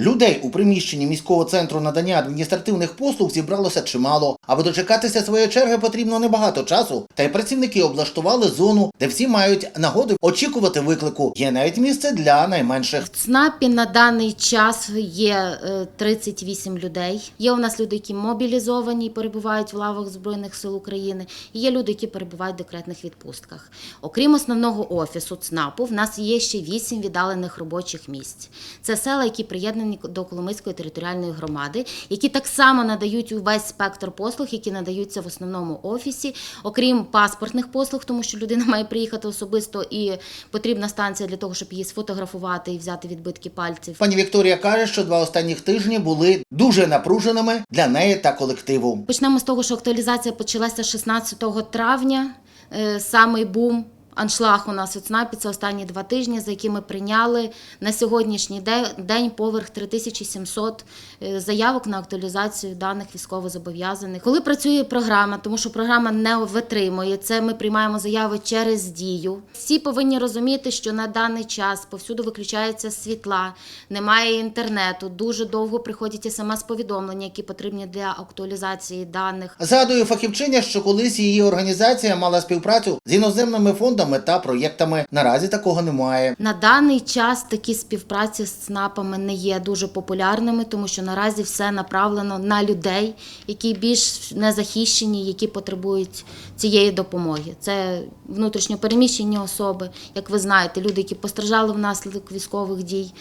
Людей у приміщенні міського центру надання адміністративних послуг зібралося чимало. Аби дочекатися своєї черги, потрібно небагато часу. Та й працівники облаштували зону, де всі мають нагоду очікувати виклику. Є навіть місце для найменших. В ЦНАПі на даний час є е, 38 людей. Є у нас люди, які мобілізовані і перебувають в лавах Збройних сил України. І є люди, які перебувають в декретних відпустках. Окрім основного офісу ЦНАПу, в нас є ще 8 віддалених робочих місць. Це села, які приєднані до Коломийської територіальної громади, які так само надають увесь спектр послуг, які надаються в основному офісі, окрім паспортних послуг, тому що людина має приїхати особисто і потрібна станція для того, щоб її сфотографувати і взяти відбитки пальців. Пані Вікторія каже, що два останніх тижні були дуже напруженими для неї та колективу. Почнемо з того, що актуалізація почалася 16 травня. Е, Самий бум. Аншлаг у нас у ЦНАПі це останні два тижні, за які ми прийняли на сьогоднішній день поверх 3700 е, заявок на актуалізацію даних військовозобов'язаних. Коли працює програма, тому що програма не витримує це, ми приймаємо заяви через дію. Всі повинні розуміти, що на даний час повсюду виключаються світла, немає інтернету. Дуже довго приходять смс-повідомлення, які потрібні для актуалізації даних. Згадує фахівчиня, що колись її організація мала співпрацю з іноземними фондами та проєктами. Наразі такого немає. На даний час такі співпраці з ЦНАПами не є дуже популярними, тому що наразі все направлено на людей, які більш незахищені, які потребують цієї допомоги. Це внутрішньо переміщені особи, як ви знаєте, люди, які постраждали внаслідок військових дій.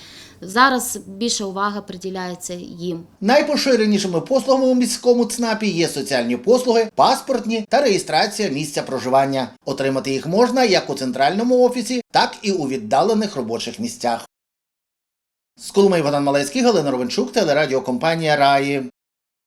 Зараз більша увага приділяється їм. Найпоширенішими послугами у міському ЦНАПі є соціальні послуги, паспортні та реєстрація місця проживання. Отримати їх можна як у центральному офісі, так і у віддалених робочих місцях. З Коломиї Богдан Малецький, Галина Ровенчук, телерадіокомпанія Раї.